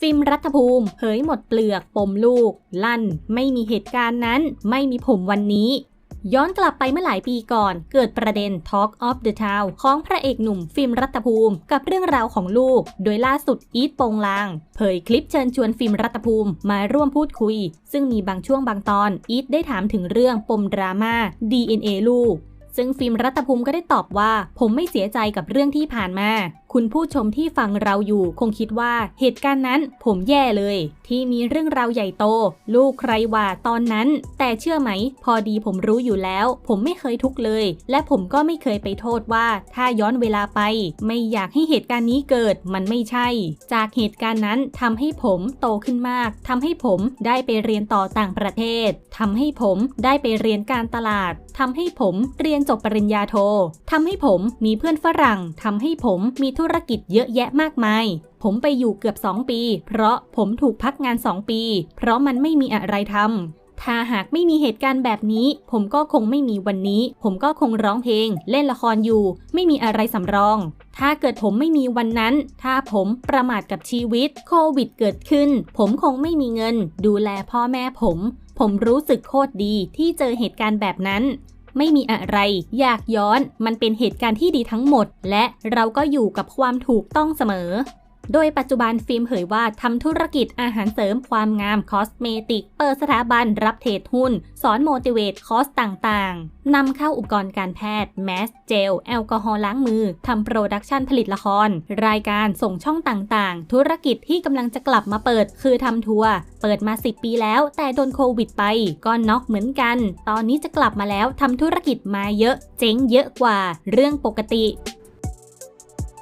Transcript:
ฟิล์มรัฐภูมิเผยหมดเปลือกปมลูก ลั่น ไม่มีเหตุการณ์นั้น ไม่มีผมวันนี้ ย้อนกลับไปเมื่อหลายปีก่อน เกิดประเด็น Talk of the Town ของพระเอกหนุ่มฟิล์มรัฐภูมิ กับเรื่องราวของลูก โดยล่าสุดอีทโปงลาง เผยคลิปเชิญชวนฟิล์มรัฐภูมิมาร่วมพูดคุย ซึ่งมีบางช่วงบางตอนอีทได้ถามถึงเรื่องปมดราม่า DNA ลูกซึ่งฟิล์มรัฐภูมิก็ได้ตอบว่า ผมไม่เสียใจกับเรื่องที่ผ่านมา คุณผู้ชมที่ฟังเราอยู่คงคิดว่าเหตุการณ์นั้นผมแย่เลย ที่มีเรื่องราวใหญ่โต ลูกใครว่าตอนนั้น แต่เชื่อไหม พอดีผมรู้อยู่แล้ว ผมไม่เคยทุกข์เลย และผมก็ไม่เคยไปโทษว่า ถ้าย้อนเวลาไป ไม่อยากให้เหตุการณ์นี้เกิดมันไม่ใช่ จากเหตุการณ์นั้นทำให้ผมโตขึ้นมากทำให้ผมได้ไปเรียนต่อต่างประเทศทำให้ผมได้ไปเรียนการตลาดทำให้ผมเรียนจบปริญญาโททำให้ผมมีเพื่อนฝรั่งทำให้ผมมีธุรกิจเยอะแยะมากมาย ผมไปอยู่เกือบ 2 ปี เพราะผมถูกพักงาน 2 ปี เพราะมันไม่มีอะไรทำ ถ้าหากไม่มีเหตุการณ์แบบนี้ ผมก็คงไม่มีวันนี้ ผมก็คงร้องเพลง เล่นละครอยู่ ไม่มีอะไรสำรอง ถ้าเกิดผมไม่มีวันนั้น ถ้าผมประมาทกับชีวิต โควิดเกิดขึ้น ผมคงไม่มีเงิน ดูแลพ่อแม่ผม ผมรู้สึกโคตรดีที่เจอเหตุการณ์แบบนั้น ไม่มีอะไร อยากย้อน มันเป็นเหตุการณ์ที่ดีทั้งหมด และเราก็อยู่กับความถูกต้องเสมอ โดยปัจจุบันฟิล์มเผยว่าทำธุรกิจอาหารเสริมความงามคอสเมติก เปิดสถาบันรับเทรดหุ้น สอนโมติเวตคอสต่างๆ นำเข้าอุปกรณ์การแพทย์ แมส เจล แอลกอฮอล์ล้างมือ ทำโปรดักชันผลิตละคร รายการส่งช่องต่างๆ ธุรกิจที่กำลังจะกลับมาเปิด คือทำทัวร์ เปิดมา 10 ปีแล้ว แต่โดนโควิดไป ก็น็อกเหมือนกัน ตอนนี้จะกลับมาแล้วทำธุรกิจมาเยอะ เจ๊งเยอะกว่า เรื่องปกติ